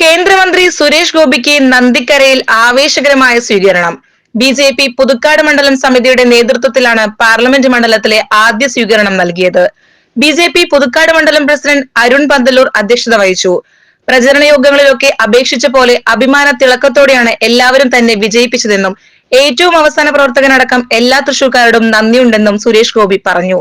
കേന്ദ്രമന്ത്രി സുരേഷ് ഗോപിക്ക് നന്ദിക്കരയിൽ ആവേശകരമായ സ്വീകരണം. ബി ജെ പി പുതുക്കാട് മണ്ഡലം സമിതിയുടെ നേതൃത്വത്തിലാണ് പാർലമെന്റ് മണ്ഡലത്തിലെ ആദ്യ സ്വീകരണം നൽകിയത്. ബി ജെ പി പുതുക്കാട് മണ്ഡലം പ്രസിഡന്റ് അരുൺ പന്തലൂർ അധ്യക്ഷത വഹിച്ചു. പ്രചരണ യോഗങ്ങളിലൊക്കെ അപേക്ഷിച്ച പോലെ അഭിമാന തിളക്കത്തോടെയാണ് എല്ലാവരും തന്നെ വിജയിപ്പിച്ചതെന്നും ഏറ്റവും അവസാന പ്രവർത്തകനടക്കം എല്ലാ തൃശൂർക്കാരോടും നന്ദിയുണ്ടെന്നും സുരേഷ് ഗോപി പറഞ്ഞു.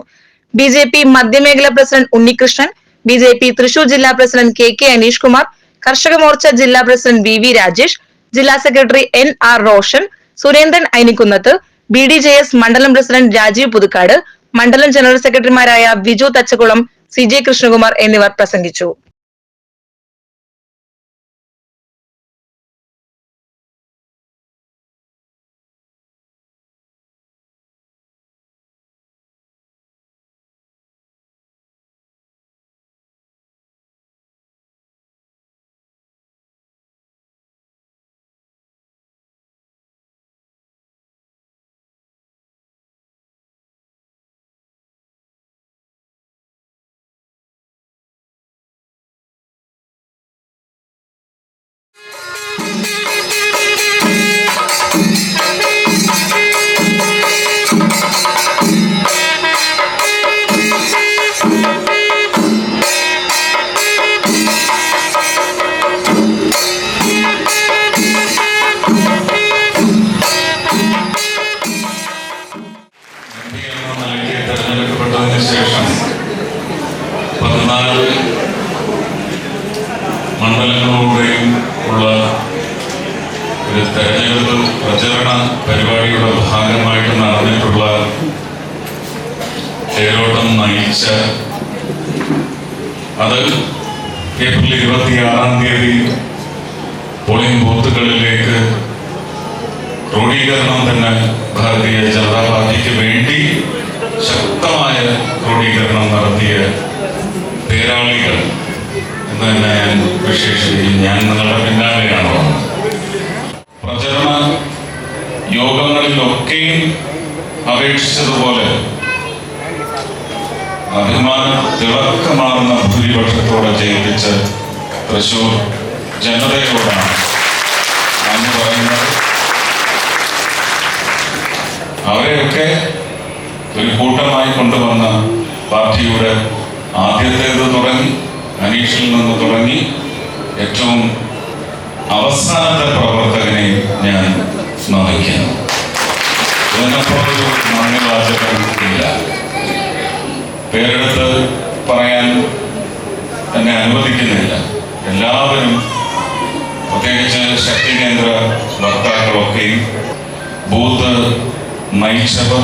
B J P മധ്യമേഖല president Unnikrishnan B J P Thrissur ജില്ലാ president K K Aneesh Kumar Karshaka Morcha ജില്ലാ പ്രസിഡന്റ് വി വി രാജേഷ് ജില്ലാ secretary N R Roshan Surendran Ainikkunnath B D J S മണ്ഡലം പ്രസിഡന്റ് രാജീവ് പുതുക്കാട് മണ്ഡലം ജനറൽ സെക്രട്ടറിമാരായ Viju Thachakkulam C J Krishnakumar എന്നിവർ പ്രസംഗിച്ചു. നിലയ്ക്ക് തെരഞ്ഞെടുക്കപ്പെട്ടതിന് ശേഷം പതിനാല് മണ്ഡലങ്ങളിലൂടെയും ഉള്ള ഒരു തെരഞ്ഞെടുപ്പ് പ്രചരണ പരിപാടിയുടെ ഭാഗമായിട്ട് നടന്നിട്ടുള്ള തേരോട്ടം നയിച്ച അത് ഏപ്രിൽ ഇരുപത്തിയാറാം തീയതി പോളിംഗ് ബൂത്തുകളിലേക്ക് ക്രോഡീകരണം തന്നെ ഭാരതീയ ജനതാ പാർട്ടിക്ക് വേണ്ടി ശക്തമായ ക്രോഡീകരണം നടത്തിയ പേരാളികൾ. എന്ന് തന്നെ ഞാൻ വിശേഷിപ്പിക്കും. ഞാൻ നിങ്ങളുടെ പിന്നാലെയാണ് പ്രചരണ യോഗങ്ങളിലൊക്കെയും അപേക്ഷിച്ചതുപോലെ അഭിമാന തിളക്കമാർന്ന ഭൂരിപക്ഷത്തോടെ ജയിപ്പിച്ച തൃശൂർ ജനതയോടാണ് കൂട്ടമായി കൊണ്ടുവന്ന പാർട്ടിയുടെ ആദ്യത്തേത് തുടങ്ങി അനീഷിൽ നിന്ന് തുടങ്ങി. ഏറ്റവും അവസാനത്തെ പ്രവർത്തകനെ ഞാൻ സ്മരിക്കുന്നു പേരെടുത്ത് പറയാൻ എന്നെ അനുവദിക്കുന്നില്ല. എല്ലാവരും പ്രത്യേകിച്ച് ശക്തി കേന്ദ്ര വക്താക്കളൊക്കെയും ബൂത്ത് നയിച്ചവർ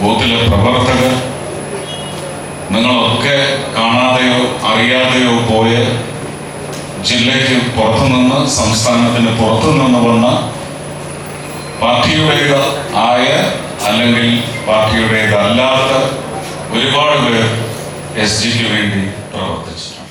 ബൂത്തിലെ പ്രവർത്തകർ നിങ്ങളൊക്കെ കാണാതെയോ അറിയാതെയോ പോയ ജില്ലയ്ക്ക് പുറത്തുനിന്ന് സംസ്ഥാനത്തിന് പുറത്തുനിന്ന് വന്ന പാർട്ടിയുടേത് ആയ അല്ലെങ്കിൽ പാർട്ടിയുടേതല്ലാത്ത ഒരുപാട് പേർ എസ് ജിക്ക് വേണ്ടി പ്രവർത്തിച്ചു